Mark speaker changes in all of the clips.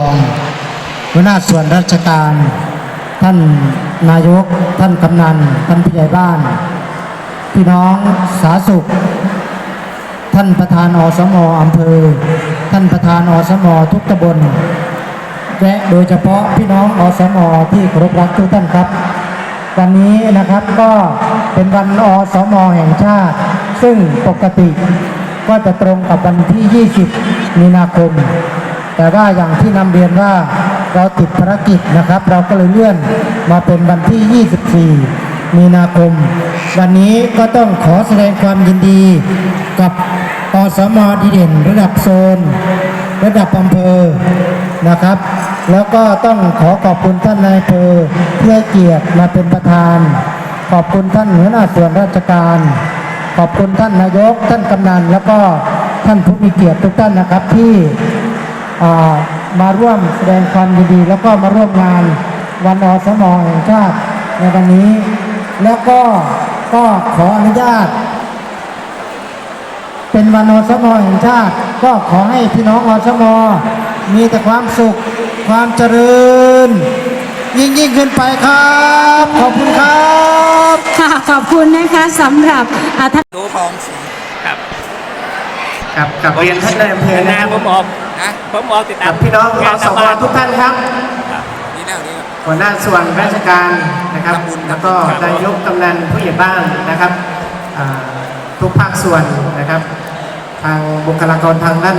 Speaker 1: องหัวหน้าส่วนราชการ ท่านนายก ท่านกำนัน ท่านผู้ใหญ่บ้าน พี่น้องสาธารณสุข ท่านประธานอสมอำเภอ ท่านประธานอสมทุกตำบล และโดยเฉพาะพี่น้องอสมที่เคารพรักทุกท่านครับ วันนี้นะครับก็เป็นวันอสมแห่งชาติ ซึ่งปกติก็จะตรงกับวันที่ 20 มีนาคม แต่ว่าอย่างที่นำเรียนว่าเราติดภารกิจนะครับ เราก็เลยเลื่อนมาเป็นวันที่ 24 มีนาคม วันนี้ก็ต้องขอแสดงความยินดีกับอสมดีเด่น ระดับโซน ระดับอำเภอนะครับ แล้วก็ต้องขอขอบคุณท่านนายอำเภอที่ให้เกียรติมาเป็นประธาน ขอบคุณท่านหัวหน้าส่วนราชการ ขอบคุณท่านนายก ท่านกำนัน แล้วก็ท่านผู้มีเกียรติทุกท่านนะครับที่ มาร่วมแสดงความยินดี แล้วก็มาร่วมงานวันอสมแห่งชาติในวันนี้ แล้วก็ก็ขออนุญาต เป็นวันอสมแห่งชาติ ก็ขอให้พี่น้องอสมมีแต่ความสุขความเจริญ ยิ่งยิ่งขึ้นไปครับ ขอบคุณครับ
Speaker 2: ค่ะ ขอบคุณนะคะสำหรับอ่าท่าน
Speaker 3: รู้ทองสี
Speaker 4: ครับ
Speaker 1: กับกับเรียนท่านนายอำเภอ
Speaker 4: นะ
Speaker 1: นะ
Speaker 4: ผมออก
Speaker 3: นะ
Speaker 4: ผมออกติดตา
Speaker 1: กั
Speaker 4: ม
Speaker 1: บพี่น้องอ
Speaker 4: งาน
Speaker 1: ส
Speaker 4: ชาว
Speaker 1: ม
Speaker 4: บ้าน
Speaker 1: ทุกท่านครับ
Speaker 3: นี่แน่นี่
Speaker 1: หัวหน้าส่วนราชการนะครับ
Speaker 3: ขอบคุณครับ
Speaker 1: แล้วก็นายกกำนันผู้ใหญ่บ้านนะครับอ่าทุกภาคส่วนนะครับ ทางบุคลากรทางด้าน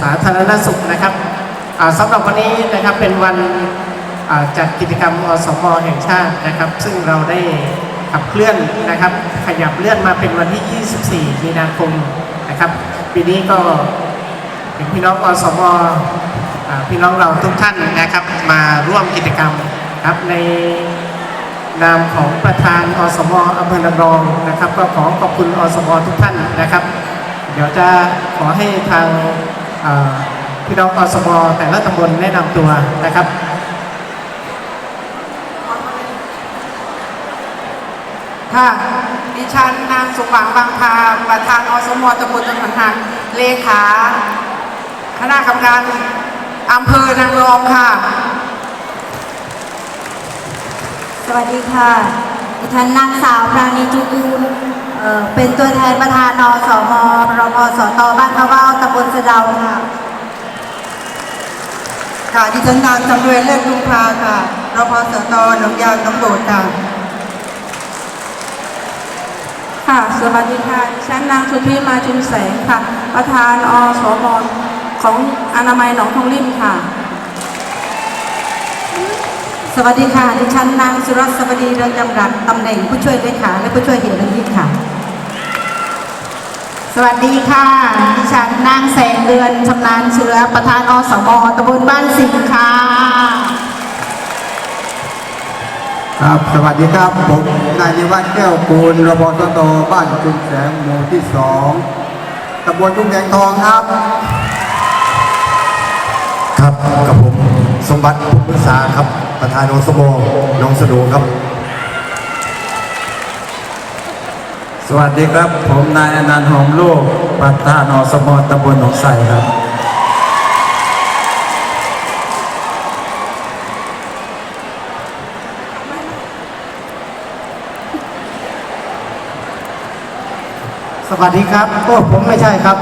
Speaker 1: สาธารณสุขนะครับอ่าสำหรับวันนี้นะครับเป็นวันอ่าจัดกิจกรรมอสมแห่งชาตินะครับ ซึ่งเราได้ขับเคลื่อนนะครับ ขยับเลื่อนมาเป็นวันที่ 24 มีนาคมนะครับ ปีนี้ก็ถึงพี่น้องอสมพี่น้องเราทุกท่านนะครับ มาร่วมกิจกรรมครับในนามของประธานอสมอำเภอนางรองนะครับ ก็ขอขอบคุณอสมทุกท่านนะครับ เดี๋ยวจะขอให้ทางพี่น้องอสมแต่ละตำบลแนะนำตัวนะครับ
Speaker 5: ค่ะดิฉันนางสมหวังบางพาประธานอสมตำบลตำบลหักเลขาคณะกรรมการอำเภอนางรองค่ะ
Speaker 2: สวัสดีค่ะดิฉันนางสาวปราณีจุกูลเอ่อเป็นตัวแทนประธานอสมรพสตบ้านเขาว่าวตำบลสะเดาค่ะ
Speaker 5: ค่ะดิฉันนางจำเริญเลิศลุงพาค่ะรพสตหนองยางตำรวจค่ะ
Speaker 6: ค่ะ สวัสดีค่ะดิฉันนางสุธีมาจุนแสงค่ะ ประธานอสมของอนามัยหนองทองลิ่นค่ะ
Speaker 2: สวัสดีค่ะดิฉันนางสุรัตน์สวัสดีเรืองจำรัดตำแหน่งผู้ช่วยเลขาและผู้ช่วยเหตุบัญชีค่ะ สวัสดีค่ะ ดิฉันนางแสงเดือนชำนาญเชื้อประธานอสมตำบลบ้านสิงห์ค่ะ
Speaker 7: ครับสวัสดีครับ ผมนายนิวัฒน์แก้วกูลรพสตบ้านจุนแสงหมู่ที่สองตำบลทุ่งแดงทองครับ
Speaker 8: ครับกับผมสมบัติภูมิษาครับ ประธานอสมหนองสะโดูครับ
Speaker 7: สวัสดีครับ ผมนายอนันต์หอมโลกประธานอสมตำบลหนองไทรครับ
Speaker 1: สวัสดีครับโอ้ผมไม่ใช่ครับ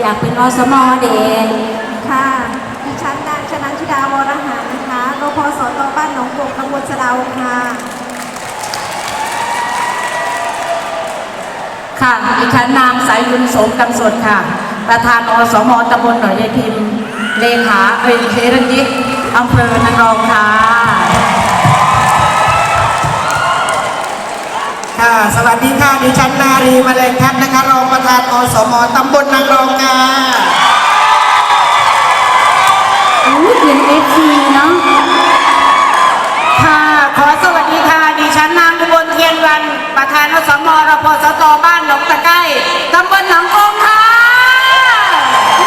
Speaker 2: อยากเป็นอสมเด็ก
Speaker 9: ค่ะดิฉันนางชนันชิดาวรหารนะคะรพสตบ้านหนองบกตำบลสะเดาค่ะ
Speaker 6: ค่ะดิฉันนางสายยุนโสมกำสดค่ะ ประธานอสมตำบลหนองยายพิมพ์เลขาเอยเครัญยิกอำเภอนางรองค่ะ
Speaker 5: สวัสดีค่ะดิฉันนารีมาเลงทัศน์นะคะ รองประธานอสมตำบลนางรองค่ะ
Speaker 2: อู้เป็นเอฟซีเนาะ
Speaker 6: ค่ะขอสวัสดีค่ะดิฉันนางอุบลเทียนวัน ประธานอสมรพสตบ้านหนองตะไคร้ตำบลหนองกงค่ะ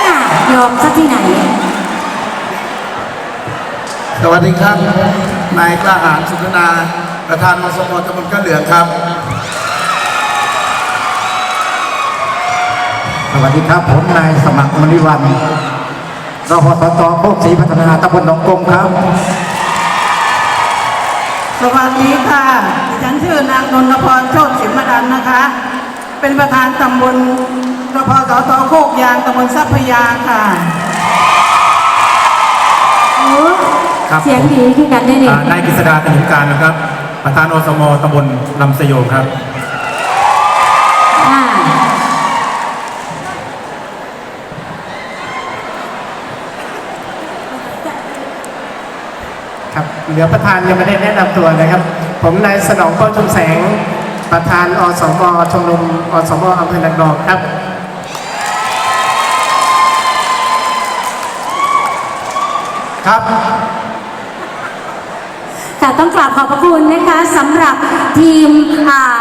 Speaker 2: น่ะยอมซะที่ไหน
Speaker 7: สวัสดีครับ นายกล้าหาญสุนทนาประธานอสมตำบลกระเหลืองครับ
Speaker 1: สวัสดีครับ ผมนายสมัครมณิวัน
Speaker 8: รพสตโคกศรีพัฒนาตำบลหนองกลมครับ
Speaker 6: สวัสดีค่ะดิฉันชื่อนางนนทพรโชติสิมดันนะคะ เป็นประธานตำบลรพสตโคกยางตำบลทรัพยาค่ะ
Speaker 9: โอ้
Speaker 3: ครับ
Speaker 9: เสียงดีคือกันได้เนี่ย
Speaker 3: อ่านายกฤษดาถนิมการนะครับ ประธานอสมตำบลลำสยโยครับ
Speaker 4: ครับเหลือประธานยังไม่ได้แนะนำตัวนะครับ ผมนายสนองป้อมชุมแสง ประธานอสมชมรมอสมอำเภอนางรองครับ
Speaker 8: ครับ
Speaker 9: ค่ะต้องกราบขอบพระคุณนะคะสำหรับทีมอ่า